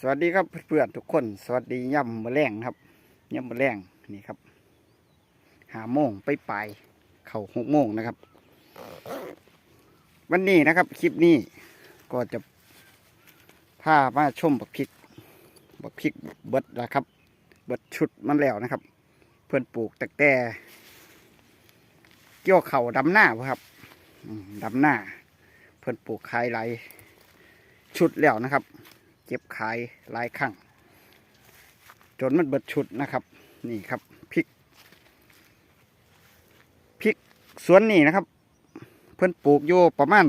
สวัสดีครับเพื่อนๆทุกคน สวัสดีย่ำมะแรงครับย่ำมะแรงนี่ครับหาโมงไปปลายเข่าหกโมงนะครับ วันนี้นะครับคลิปนี้ก็จะพามาชมบักพริกบักพริกเบิดล้วครับ เบิดชุดมันแล้วนะครับ เพื่อนปลูกแต่แต่เกี่ยวเข่าดำหน้าครับดำหน้า เพื่อนปลูกขายหลชุดแล้วนะครับ เก็บขายหลายครั้งจนมันเบิดชุดนะครับ นี่ครับพริกพริกสวนนี่นะครับ เพื่อนปลูกโยประมาณ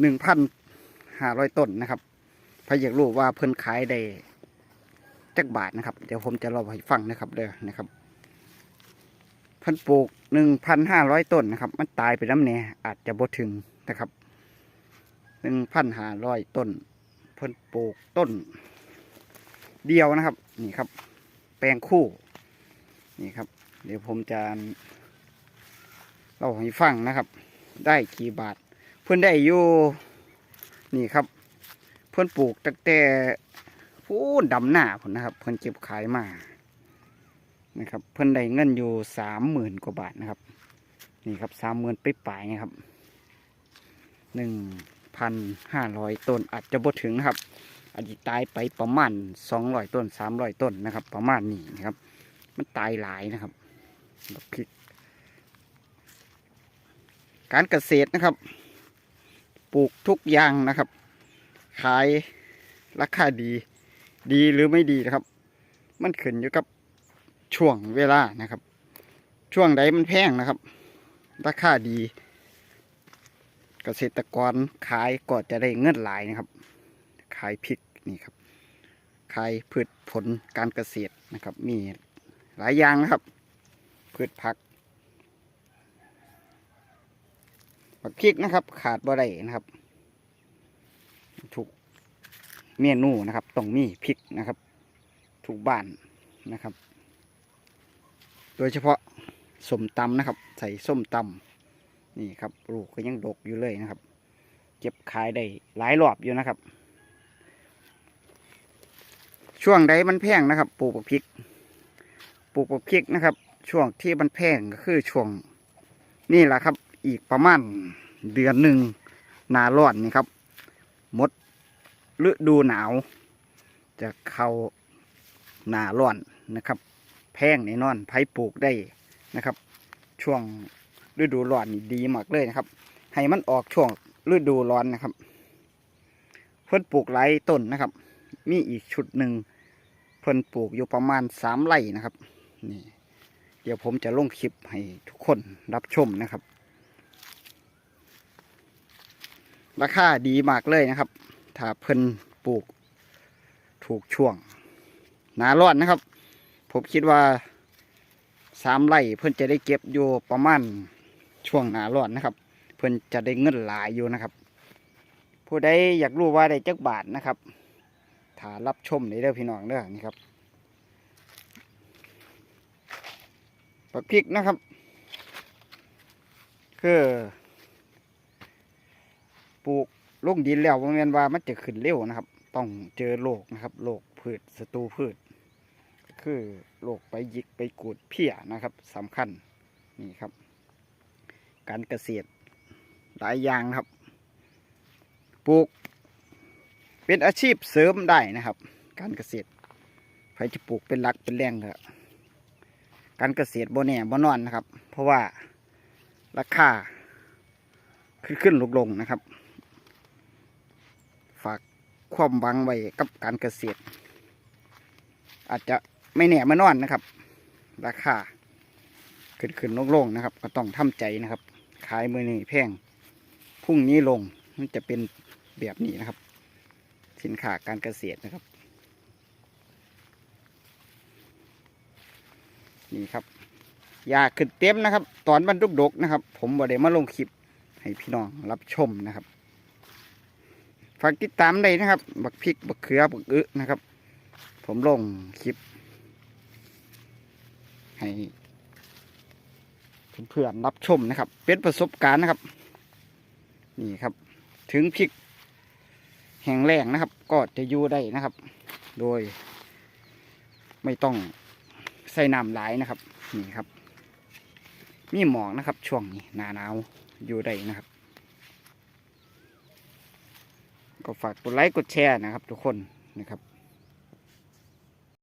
หนึ่งพันห้าร้อยต้นนะครับพายอยากรู้ว่าเพื่อนขายได้จักบาทนะครับ เดี๋ยวผมจะเล่าให้ฟังนะครับเด้อนะครับเพื่อนปลูกหนึ่งพันห้าร้อยต้นนะครับ มันตายไปน้ำเนี่ยอาจจะบ่ถึงนะครับ หนึ่งพันห้าร้อยต้น เพิ่นปลูกต้น เดียวนะครับ นี่ครับ แปลงคู่ นี่ครับ เดี๋ยวผมจะเล่าให้ฟังนะครับ ได้กี่บาท เพิ่อนได้อยู่นี่ครับ เพิ่อนปลูกตั้งแต่พูดดำหน้าผมนะครับ เพิ่อนเก็บขายมานะครับ เพิ่อนได้เงินอยู่สามหมื่นกว่าบาทนะครับ นี่ครับสามหมื่นไปปลายนะครับหนึ่ง พันห้าร้อยต้นอาจจะบ่ถึงนะครับอาจจะตายไปประมาณสองร้อยต้นสามร้อยต้นนะครับ ประมาณนี้นะครับ มันตายหลายนะครับบักพริก การเกษตรนะครับ ปลูกทุกอย่างนะครับ ขายราคาดี ดีหรือไม่ดีนะครับ มันขึ้นอยู่กับช่วงเวลานะครับ ช่วงใดมันแพงนะครับ ราคาดี เกษตรกรขายก็จะได้เงินหลายนะครับ ขายพริกนี่ครับ ขายพืชผลการเกษตรนะครับ มีหลายอย่างนะครับ พืชผักผักพริกนะครับ ขาดบ่ได้นะครับถูกเมนูนะครับต้องมีพริกนะครับถูกบ้านนะครับ โดยเฉพาะส้มตำนะครับ ใส่ส้มตำ นี่ครับลูกก็ยังดกอยู่เลยนะครับ เก็บขายได้หลายรอบอยู่นะครับ ช่วงใดมันแพงนะครับ ปลูกผักพริก ปลูกผักพริกนะครับ ช่วงที่มันแพงก็คือช่วง นี่แหละครับ อีกประมาณเดือนหนึ่งหนาร้อนนี่ครับมดฤดูหนาว จะเข้าหนาร้อนนะครับ แพงแน่นอนไผ่ปลูกได้นะครับ ช่วง ฤดูร้อนดีมากเลยนะครับให้มันออกช่วงฤดูร้อนนะครับ เพิ่นปลูกหลายต้นนะครับ มีอีกชุดหนึ่งเพิ่นปลูกอยู่ประมาณสามไร่นะครับนี่เดี๋ยวผมจะลงคลิปให้ทุกคนรับชมนะครับ ราคาดีมากเลยนะครับ ถ้าเพิ่นปลูกถูกช่วงหนาร้อนนะครับ ผมคิดว่าสามไร่เพื่อนจะได้เก็บอยู่ประมาณ ช่วงหนาร้อนนะครับ เพื่อนจะได้เงินหลายอยู่นะครับ ผู้ใดอยากรู้ว่าได้จักบาทนะครับถ้ารับชมในเด้อพี่น้องเด้อนี่ครับปักพริกนะครับ คือปลูกลงดินแล้วบ่แม่นว่ามันจะขึ้นเร็วนะครับ ต้องเจอโรคนะครับโรคพืชศัตรูพืช คือโรคไปหยิกไปกูดเพี้ยนะครับสำคัญนี่ครับ การเกษตรหลายอย่างครับปลูก เป็นอาชีพเสริมได้นะครับ การเกษตรใครจะปลูกเป็นหลักเป็นแรงก็การเกษตรบ่แน่บ่นอนนะครับ เพราะว่าราคาขึ้นขึ้นลงลงนะครับ ฝากความหวังไว้กับการเกษตร อาจจะไม่แน่ไมานอนนะครับ ราคาขึ้นขึ้นลงลงๆนะครับ ก็ต้องทำใจนะครับ ขายมือนี้แพงพรุ่งนี้ลงมันจะเป็นแบบนี้นะครับ สินค้าการเกษตรนะครับ นี่ครับยาขึ้นเต็มนะครับ ตอนบรรทุกดกนะครับ ผมบ่ได้มาลงคลิปให้พี่น้องรับชมนะครับฝากติดตามได้นะครับ บักพริกบักเขือบักอึนะครับ ผมลงคลิป ให้ เพื่อนๆรับชมนะครับ เป็นประสบการณ์นะครับ นี่ครับ ถึงพริกแห้งแล้งนะครับ ก็จะอยู่ได้นะครับ โดย ไม่ต้องใส่น้ำหลายนะครับ นี่ครับ มีหมอกนะครับ ช่วงนี้หนาหนาวอยู่ได้นะครับ ก็ฝากกดไลค์กดแชร์นะครับ ทุกคนนะครับ